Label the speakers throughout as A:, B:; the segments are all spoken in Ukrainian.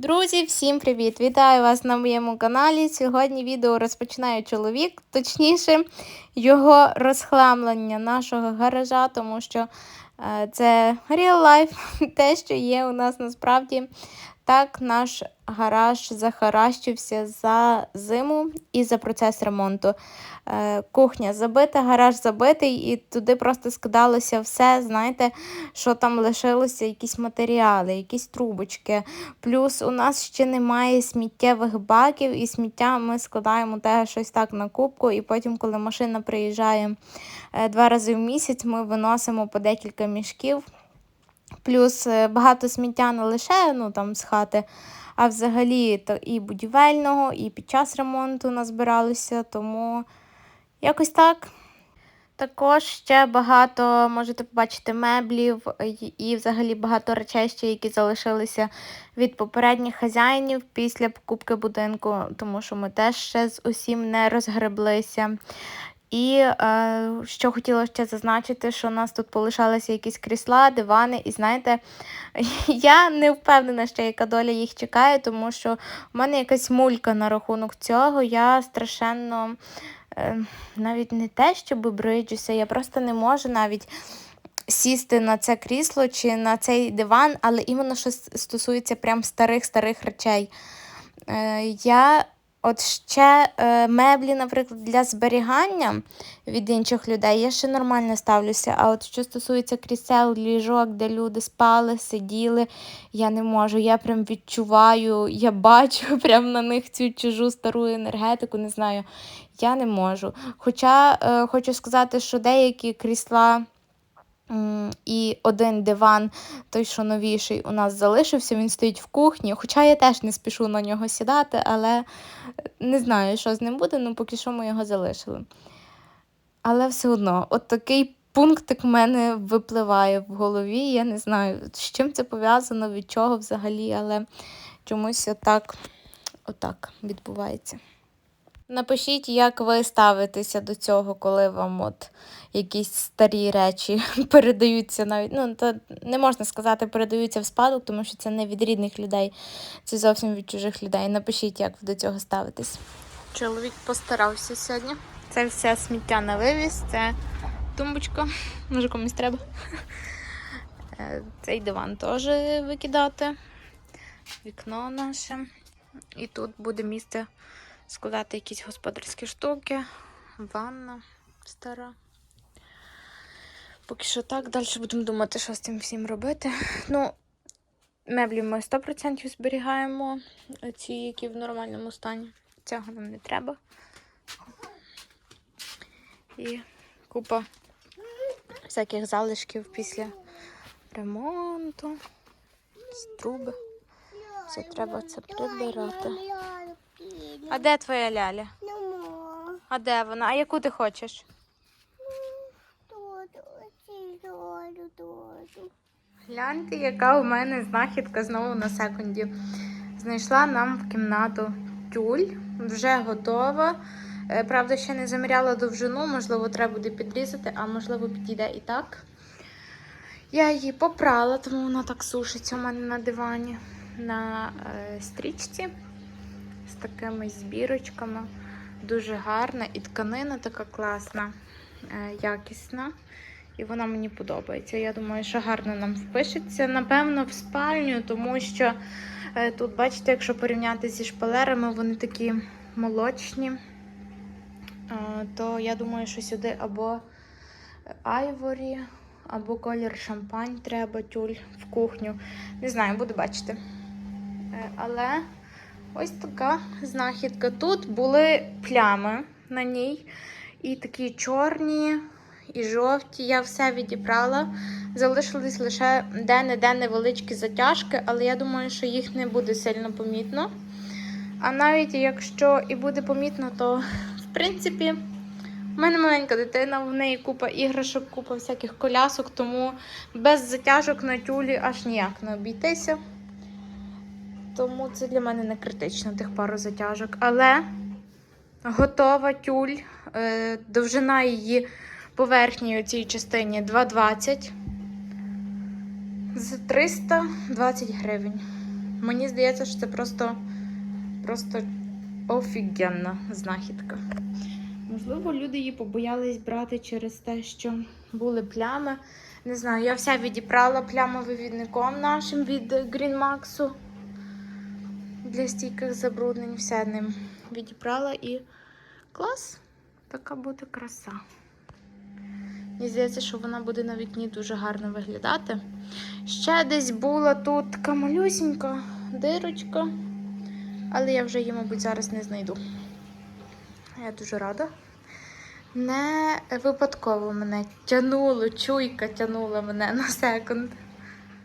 A: Друзі, всім привіт! Вітаю вас на моєму каналі. Сьогодні відео розпочинає чоловік, точніше, його розхламлення нашого гаража, тому що е, це real life, те, що є у нас насправді. Так, наш гараж захаращився за зиму і за процес ремонту. Е, кухня забита, гараж забитий, і туди просто скидалося все. Знаєте, що там лишилося, якісь матеріали, якісь трубочки. Плюс у нас ще немає сміттєвих баків, і сміття ми складаємо теж щось так на кубку. І потім, коли машина приїжджає е, два рази в місяць, ми виносимо по декілька мішків. Плюс е, багато сміття не лише ну, там, з хати, а взагалі то і будівельного, і під час ремонту назбиралося, тому якось так. Також ще багато можете побачити меблів і, взагалі багато речей, ще, які залишилися від попередніх хазяїнів після покупки будинку, тому що ми теж ще з усім не розгреблися. І е, що хотіла ще зазначити, що у нас тут полишалися якісь крісла, дивани, і знаєте, я не впевнена, ще яка доля їх чекає, тому що в мене якась мулька на рахунок цього. Я страшенно е, навіть не те, щоб бриджуся, я просто не можу навіть. Сісти на це крісло чи на цей диван, але іменно що стосується прям старих-старих речей. Е, я От ще е, меблі, наприклад, для зберігання від інших людей я ще нормально ставлюся. А от що стосується крісел, ліжок, де люди спали, сиділи, я не можу. Я прям відчуваю, я бачу прям на них цю чужу стару енергетику, не знаю. Я не можу. Хоча е, хочу сказати, що деякі крісла. І один диван, той, що новіший, у нас залишився, він стоїть в кухні. Хоча я теж не спішу на нього сідати, але не знаю, що з ним буде, ну поки що ми його залишили. Але все одно, от такий пунктик в мене випливає в голові. Я не знаю, з чим це пов'язано, від чого взагалі, але чомусь отак, отак відбувається. Напишіть, як ви ставитеся до цього, коли вам от якісь старі речі передаються навіть. Ну, то не можна сказати, передаються в спадок, тому що це не від рідних людей, це зовсім від чужих людей. Напишіть, як ви до цього ставитесь. Чоловік постарався сьогодні. Це все сміття на вивіз, це тумбочка, може комусь треба. Е, цей диван теж викидати, вікно наше. І тут буде місце складати якісь господарські штуки, ванна стара. Поки що так, далі будемо думати, що з цим всім робити. Ну, меблі ми 100% зберігаємо, ці, які в нормальному стані. Цього нам не треба. І купа всяких залишків після ремонту, труби. Все треба це прибирати. А де твоя ляля? А де вона? А яку ти хочеш? Гляньте, яка у мене знахідка знову на секунді. Знайшла нам в кімнату тюль, вже готова. Е, Правда, ще не заміряла довжину, можливо, треба буде підрізати, а можливо, підійде і так. Я її попрала, тому вона так сушиться у мене на дивані на е, стрічці з такими збірочками. Дуже гарна і тканина така класна, е, якісна. І вона мені подобається. Я думаю, що гарно нам впишеться. Напевно, в спальню, тому що е, тут, бачите, якщо порівняти зі шпалерами, вони такі молочні. Е, то я думаю, що сюди або айворі, або колір шампань треба тюль в кухню. Не знаю, буду бачити. Але ось така знахідка. Тут були плями на ній. І такі чорні, і жовті. Я все відібрала. Залишились лише де-не-де невеличкі затяжки, але я думаю, що їх не буде сильно помітно. А навіть якщо і буде помітно, то в принципі. У мене маленька дитина, в неї купа іграшок, купа всяких колясок, тому без затяжок на тюлі аж ніяк не обійтися. Тому це для мене не критично, тих пару затяжок. Але готова тюль, е, довжина її поверхні у цій частині 2,20 за 320 гривень. Мені здається, що це просто, просто офігенна знахідка. Можливо, люди її побоялись брати через те, що були плями. Не знаю, я вся відібрала плямовивідником нашим від Greenmax. Для стійких забруднень все ним відібрала і клас, така буде краса. Мені здається, що вона буде на вікні дуже гарно виглядати. Ще десь була тут така малюсінька дирочка, але я вже її, мабуть, зараз не знайду. Я дуже рада. Не випадково мене тянуло, чуйка тянула мене на секунд.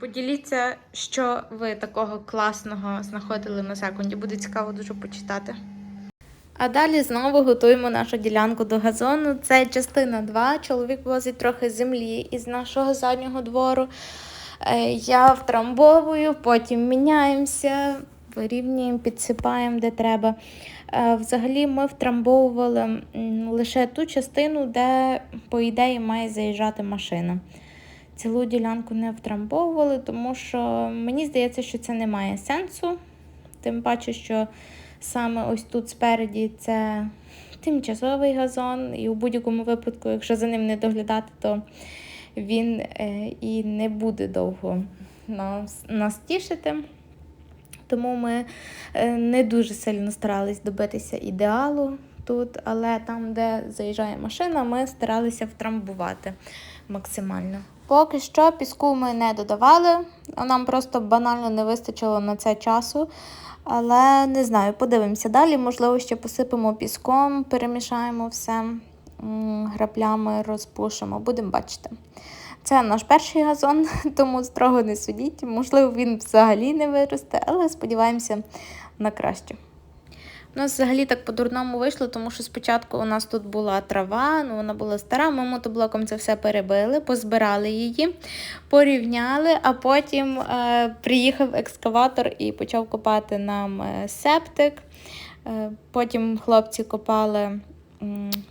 A: Поділіться, що ви такого класного знаходили на секунді. Буде цікаво дуже почитати. А далі знову готуємо нашу ділянку до газону. Це частина 2. Чоловік возить трохи землі із нашого заднього двору. Е, Я втрамбовую, потім міняємося, вирівнюємо, підсипаємо де треба. Е, Взагалі ми втрамбовували лише ту частину, де, по ідеї, має заїжджати машина. Цілу ділянку не втрамбовували, тому що мені здається, що це не має сенсу. Тим паче, що саме ось тут спереді це тимчасовий газон, і у будь-якому випадку, якщо за ним не доглядати, то він е, і не буде довго нас, нас тішити. Тому ми е, не дуже сильно старались добитися ідеалу тут, але там, де заїжджає машина, ми старалися втрамбувати максимально. Поки що піску ми не додавали, нам просто банально не вистачило на це часу. Але не знаю, подивимося далі. Можливо, ще посипемо піском, перемішаємо все м, граблями, розпушимо, будемо бачити. Це наш перший газон, тому строго не судіть. Можливо, він взагалі не виросте, але сподіваємося на краще. У нас взагалі так по-дурному вийшло, тому що спочатку у нас тут була трава, ну вона була стара, ми мотоблоком це все перебили, позбирали її, порівняли, а потім е, приїхав екскаватор і почав копати нам е, септик. Е, потім хлопці копали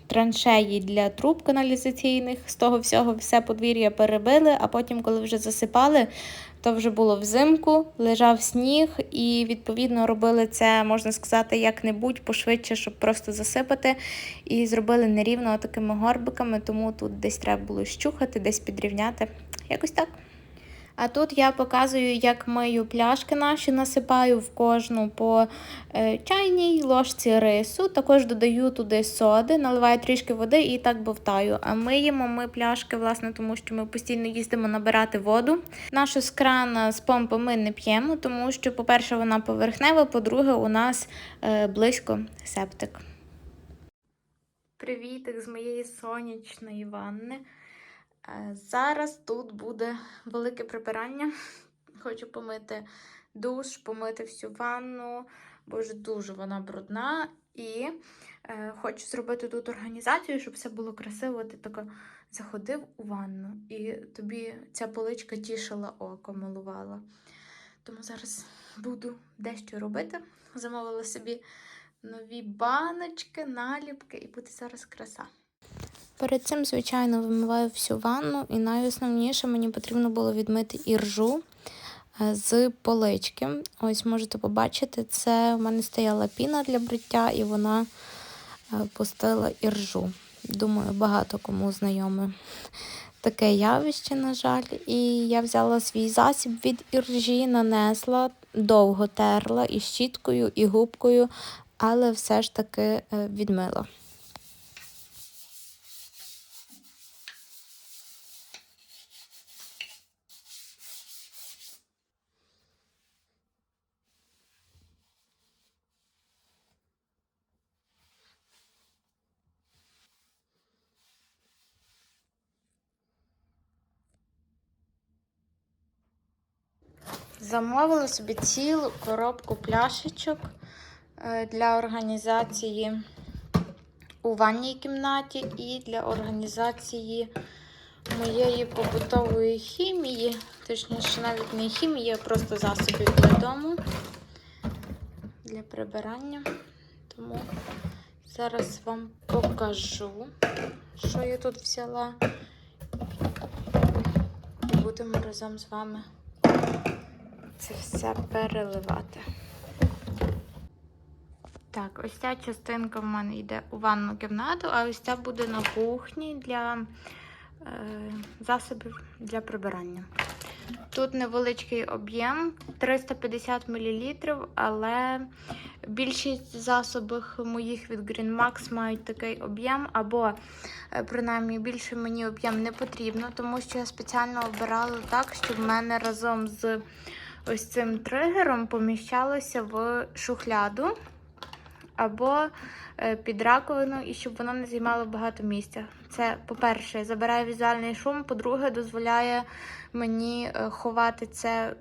A: траншеї для труб каналізаційних. З того всього все подвір'я перебили, а потім, коли вже засипали, то вже було взимку, лежав сніг, і відповідно робили це, можна сказати, як-небудь пошвидше, щоб просто засипати. І зробили нерівно такими горбиками, тому тут десь треба було щухати, десь підрівняти. Якось так. А тут я показую, як мию пляшки наші, насипаю в кожну по е, чайній ложці рису. Також додаю туди соди, наливаю трішки води і так бовтаю. А миємо ми пляшки, власне, тому що ми постійно їздимо набирати воду. Нашу з крана з помпи ми не п'ємо, тому що, по-перше, вона поверхнева, по-друге, у нас е, близько септик. Привітик з моєї сонячної ванни. Е, Зараз тут буде велике прибирання. Хочу помити душ, помити всю ванну, бо вже дуже вона брудна. І е, хочу зробити тут організацію, щоб все було красиво. Ти тако заходив у ванну, і тобі ця поличка тішила око, милувала. Тому зараз буду дещо робити. Замовила собі нові баночки, наліпки, і буде зараз краса. Перед цим, звичайно, вимиваю всю ванну, і найосновніше мені потрібно було відмити іржу е, з полички. Ось можете побачити, це в мене стояла піна для бриття, і вона е, пустила іржу. Думаю, багато кому знайоме таке явище, на жаль. І я взяла свій засіб від іржі, нанесла, довго терла і щіткою, і губкою, але все ж таки е, відмила. Замовила собі цілу коробку пляшечок е, для організації у ванній кімнаті і для організації моєї побутової хімії, точніше, навіть не хімії, а просто засобів для дому для прибирання. Тому зараз вам покажу, що я тут взяла. І будемо разом з вами це все переливати. Так, ось ця частинка в мене йде у ванну кімнату, а ось ця буде на кухні для е, засобів для прибирання. Тут невеличкий об'єм 350 мл, але більшість засобів моїх від Green Max мають такий об'єм, або е, принаймні більше мені об'єм не потрібно, тому що я спеціально обирала так, щоб в мене разом з ось цим тригером поміщалося в шухляду або е, під раковину, і щоб воно не займало багато місця. Це, по-перше, забирає візуальний шум, по-друге, дозволяє мені е, ховати це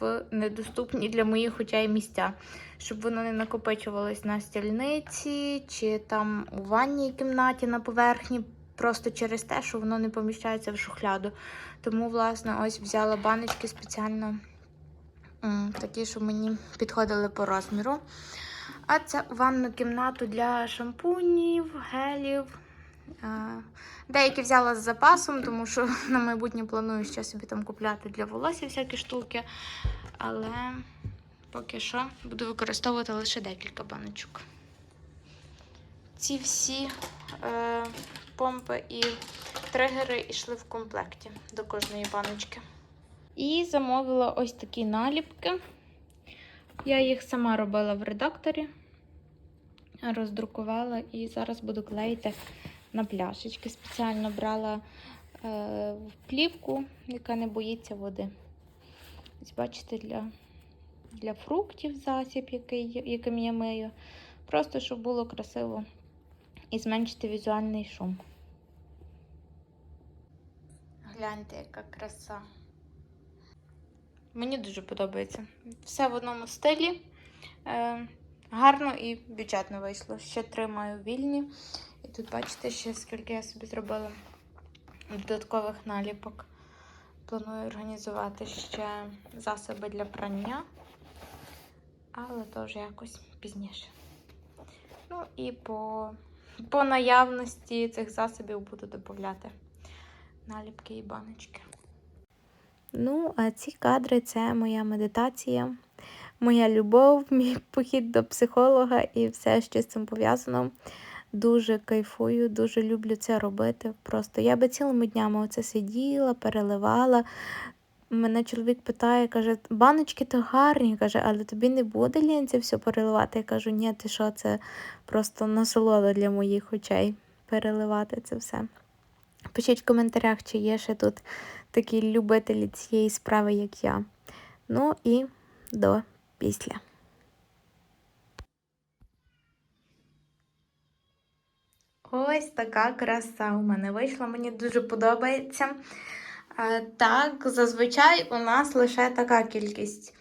A: в недоступні для моїх очей місця, щоб воно не накопичувалось на стільниці чи там у ванній кімнаті на поверхні, просто через те, що воно не поміщається в шухляду. Тому, власне, ось взяла баночки спеціально такі, що мені підходили по розміру. А це ванну кімнату для шампунів, гелів. Е, Деякі взяла з запасом, тому що на майбутнє планую ще собі там купляти для волосся всякі штуки. Але поки що буду використовувати лише декілька баночок. Ці всі е, помпи і тригери йшли в комплекті до кожної баночки. І замовила ось такі наліпки. Я їх сама робила в редакторі, роздрукувала і зараз буду клеїти на пляшечки. Спеціально брала е, плівку, яка не боїться води. Ось бачите, для, для фруктів засіб, який, яким я мию. Просто щоб було красиво і зменшити візуальний шум. Гляньте, яка краса. Мені дуже подобається. Все в одному стилі. Е, гарно і бюджетно вийшло. Ще тримаю вільні. І тут бачите, ще скільки я собі зробила додаткових наліпок. Планую організувати ще засоби для прання, але теж якось пізніше. Ну і по, по наявності цих засобів буду додати наліпки і баночки. Ну, а ці кадри це моя медитація, моя любов, мій похід до психолога і все, що з цим пов'язано. Дуже кайфую, дуже люблю це робити. Просто я би цілими днями оце сиділа, переливала. Мене чоловік питає, каже, баночки то гарні, каже, але тобі не буде лінь це все переливати. Я кажу, ні, ти що, це просто насолода для моїх очей переливати це все. Пишіть в коментарях, чи є ще тут такі любителі цієї справи, як я. Ну і до після. Ось така краса у мене вийшла. Мені дуже подобається. Е, Так, зазвичай у нас лише така кількість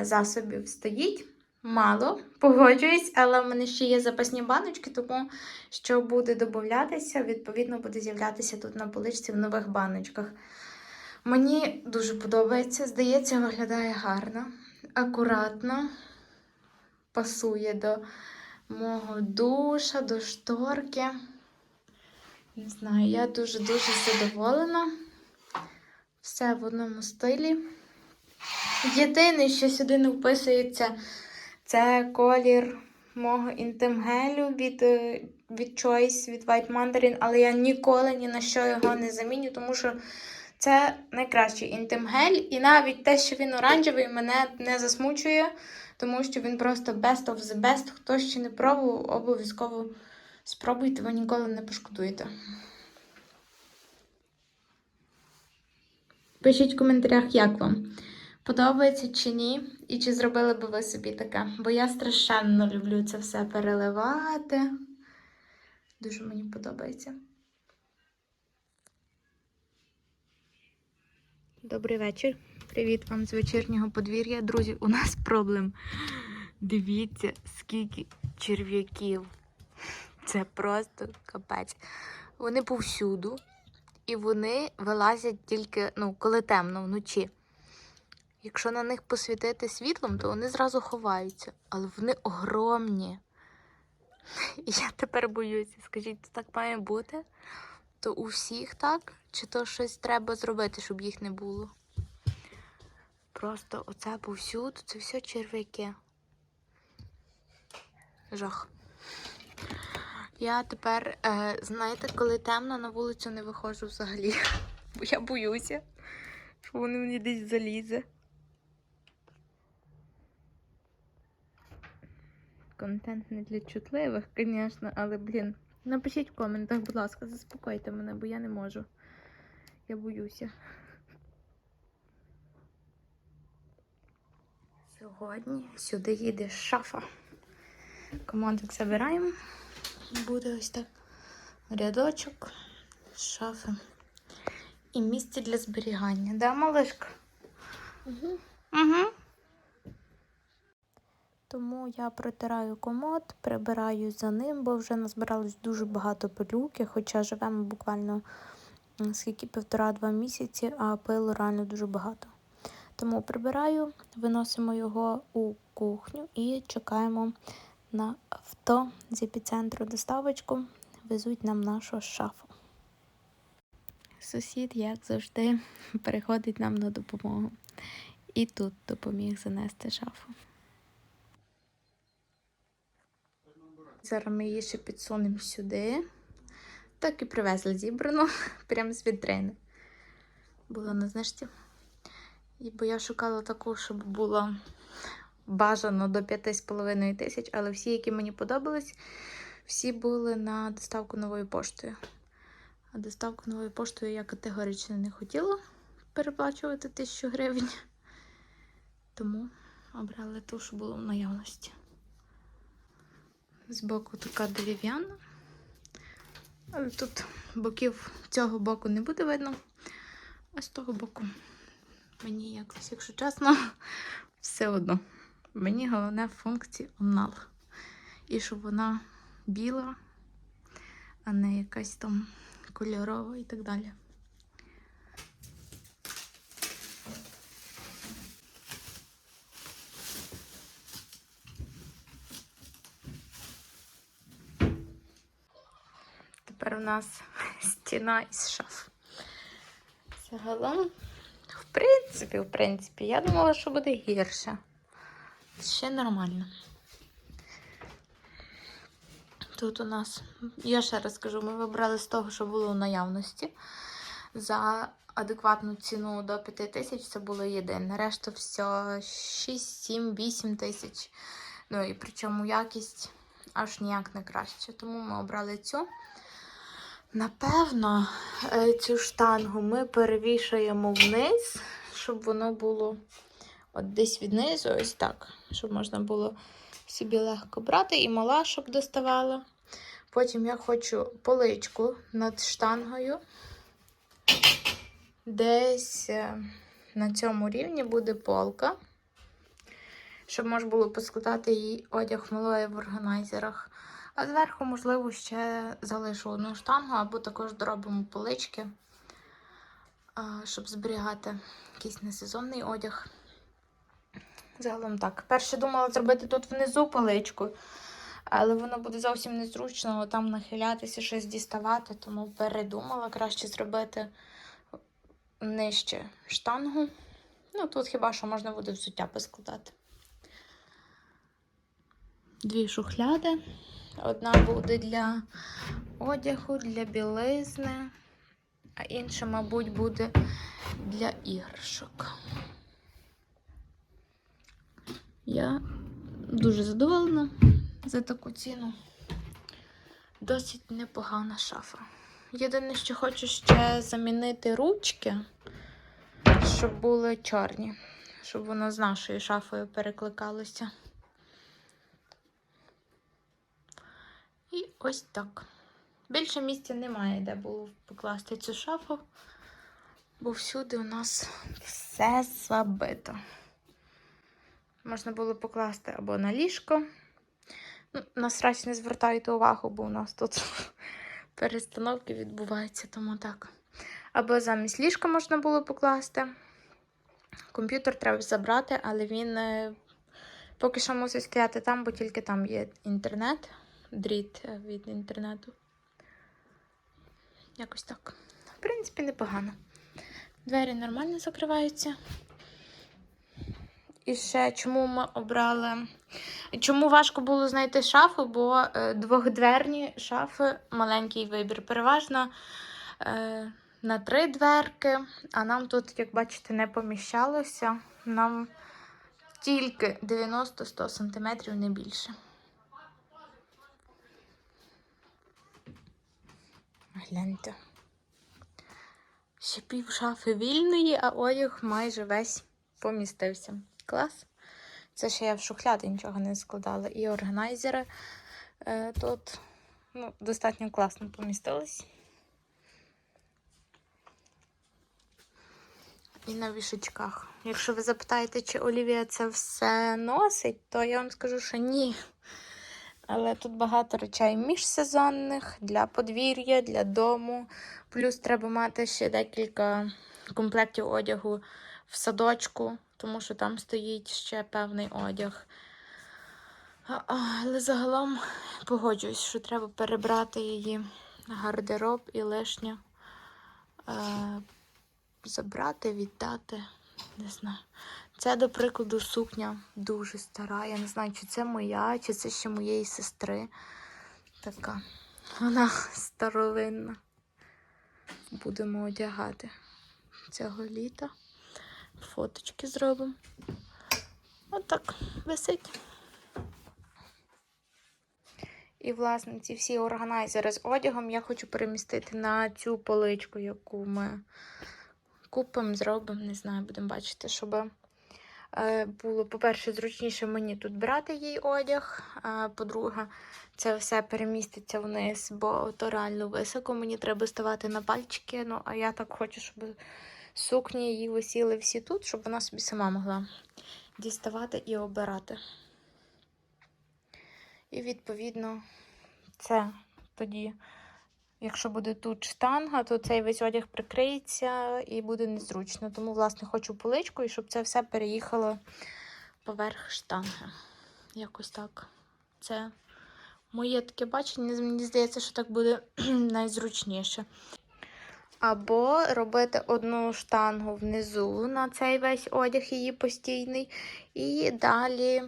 A: е, засобів стоїть. Мало, погоджуюсь, але в мене ще є запасні баночки, тому що буде додатися, відповідно, буде з'являтися тут на поличці в нових баночках. Мені дуже подобається, здається, виглядає гарно, акуратно, пасує до мого душа, до шторки. Не знаю, я дуже-дуже задоволена. Все в одному стилі. Єдине, що сюди не вписується, це колір мого інтим-гелю від, е, від Choice, від White Mandarin, але я ніколи ні на що його не заміню, тому що це найкращий інтим-гель. І навіть те, що він оранжевий, мене не засмучує, тому що він просто best of the best. Хто ще не пробував, обов'язково спробуйте, ви ніколи не пошкодуєте. Пишіть в коментарях, як вам. Подобається чи ні, і чи зробили би ви собі таке. Бо я страшенно люблю це все переливати. Дуже мені подобається. Добрий вечір. Привіт вам з вечірнього подвір'я. Друзі, у нас проблем. Дивіться, скільки черв'яків. Це просто капець. Вони повсюду. І вони вилазять тільки, ну, коли темно вночі. Якщо на них посвітити світлом, то вони зразу ховаються. Але вони огромні. І я тепер боюся. Скажіть, то так має бути? То у всіх так? Чи то щось треба зробити, щоб їх не було? Просто оце повсюду, це все черв'яки. Жах. Я тепер, е, знаєте, коли темно, на вулицю не виходжу взагалі. Бо я боюся, що вони мені десь залізе. Контент не для чутливих, звісно, але, блін, напишіть в коментах, будь ласка, заспокойте мене, бо я не можу. Я боюся. Сьогодні сюди їде шафа. Командик забираємо. Буде ось так рядочок, шафи. І місце для зберігання. Да, малишка?
B: Угу.
A: Угу. Тому я протираю комод, прибираю за ним, бо вже назбиралось дуже багато пилюки, хоча живемо буквально скільки півтора-два місяці, а пилу реально дуже багато. Тому прибираю, виносимо його у кухню і чекаємо на авто з епіцентру доставочку. Везуть нам нашу шафу. Сусід, як завжди, переходить нам на допомогу. І тут допоміг занести шафу. Зараз ми її ще підсунемо сюди. Так і привезли зібрану прямо з вітрини. Була на знижці. І бо я шукала таку, щоб було бажано до 5,5 тисяч, але всі, які мені подобались, всі були на доставку новою поштою. А доставку новою поштою я категорично не хотіла переплачувати тисячу гривень. Тому обрали ту, що було в наявності. Збоку така дерев'яна. Тут боків цього боку не буде видно. А з того боку мені якось, якщо чесно, все одно. Мені головне функціонал. І щоб вона біла, а не якась там кольорова і так далі. Тепер у нас стіна із шаф. Загалом, в принципі, в принципі, я думала, що буде гірше. Ще нормально. Тут у нас, я ще раз кажу, ми вибрали з того, що було в наявності. За адекватну ціну до 5 тисяч це було єдине. Решта все 6, 7, 8 тисяч. Ну і причому якість аж ніяк не краще. Тому ми обрали цю. Напевно, е, цю штангу ми перевішаємо вниз, щоб воно було от десь віднизу, ось так, щоб можна було собі легко брати і мала, щоб доставала. Потім я хочу поличку над штангою. Десь е, на цьому рівні буде полка, щоб можна було поскладати її одяг малої в органайзерах. А зверху, можливо, ще залишу одну штангу, або також доробимо полички, щоб зберігати якийсь несезонний одяг. Загалом так. Перше думала зробити тут внизу поличку, але воно буде зовсім незручно там нахилятися, щось діставати, тому передумала краще зробити нижче штангу. Ну, тут хіба що можна буде взуття поскладати. Дві шухляди. Одна буде для одягу, для білизни, а інша, мабуть, буде для іграшок. Я дуже задоволена за таку ціну. Досить непогана шафа. Єдине, що хочу ще замінити ручки, щоб були чорні, щоб воно з нашою шафою перекликалося. І ось так. Більше місця немає, де було покласти цю шафу, бо всюди у нас все забито. Можна було покласти або на ліжко. Ну, на срач не звертайте увагу, бо у нас тут перестановки відбуваються, тому так. Або замість ліжка можна було покласти. Комп'ютер треба забрати, але він е, поки що мусить стояти там, бо тільки там є інтернет, дріт е, від інтернету. Якось так. В принципі, непогано. Двері нормально закриваються. І ще чому ми обрали. Чому важко було знайти шафи, бо е, двохдверні шафи маленький вибір. Переважно е, на три дверки, а нам тут, як бачите, не поміщалося. Нам тільки 90-100 см, не більше. Гляньте. Ще пів шафи вільної, а одяг майже весь помістився. Клас. Це ще я в шухляди нічого не складала. І органайзери е, тут ну, достатньо класно помістились. І на вішечках. Якщо ви запитаєте, чи Олівія це все носить, то я вам скажу, що ні. Але тут багато речей міжсезонних для подвір'я, для дому. Плюс треба мати ще декілька комплектів одягу в садочку, тому що там стоїть ще певний одяг. Але загалом погоджуюсь, що треба перебрати її гардероб і лишнє е, забрати, віддати. Не знаю. Це, до прикладу, сукня дуже стара. Я не знаю, чи це моя, чи це ще моєї сестри. Така. Вона старовинна. Будемо одягати цього літа. Фоточки зробимо. Отак висить. І, власне, ці всі органайзери з одягом я хочу перемістити на цю поличку, яку ми купимо, зробимо, не знаю, будемо бачити, щоб було, по-перше, зручніше мені тут брати їй одяг. По-друге, це все переміститься вниз, бо то реально високо. Мені треба ставати на пальчики. Ну, а я так хочу, щоб сукні її висіли всі тут, щоб вона собі сама могла діставати і обирати. І, відповідно, це тоді, якщо буде тут штанга, то цей весь одяг прикриється і буде незручно. Тому, власне, хочу поличку, і щоб це все переїхало поверх штанги. Якось так. Це моє таке бачення. Мені здається, що так буде найзручніше. Або робити одну штангу внизу на цей весь одяг її постійний, і далі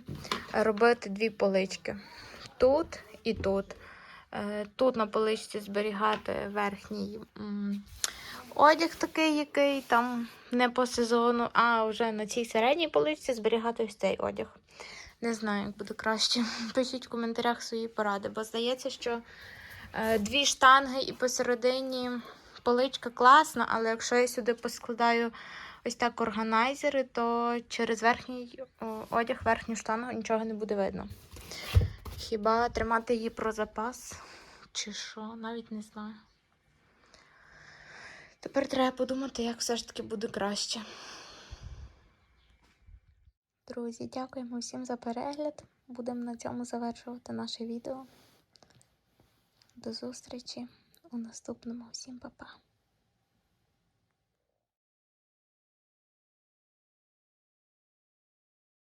A: робити дві полички. Тут і тут. Е, Тут на поличці зберігати верхній одяг такий, який там не по сезону, а вже на цій середній поличці зберігати ось цей одяг. Не знаю, як буде краще. Пишіть в коментарях свої поради, бо здається, що е, дві штанги і посередині поличка класна, але якщо я сюди поскладаю ось так органайзери, то через верхній одяг, верхню штангу нічого не буде видно. Хіба тримати її про запас? Чи що? Навіть не знаю. Тепер треба подумати, як все ж таки буде краще. Друзі, дякуємо всім за перегляд. Будемо на цьому завершувати наше відео. До зустрічі у наступному. Всім па-па.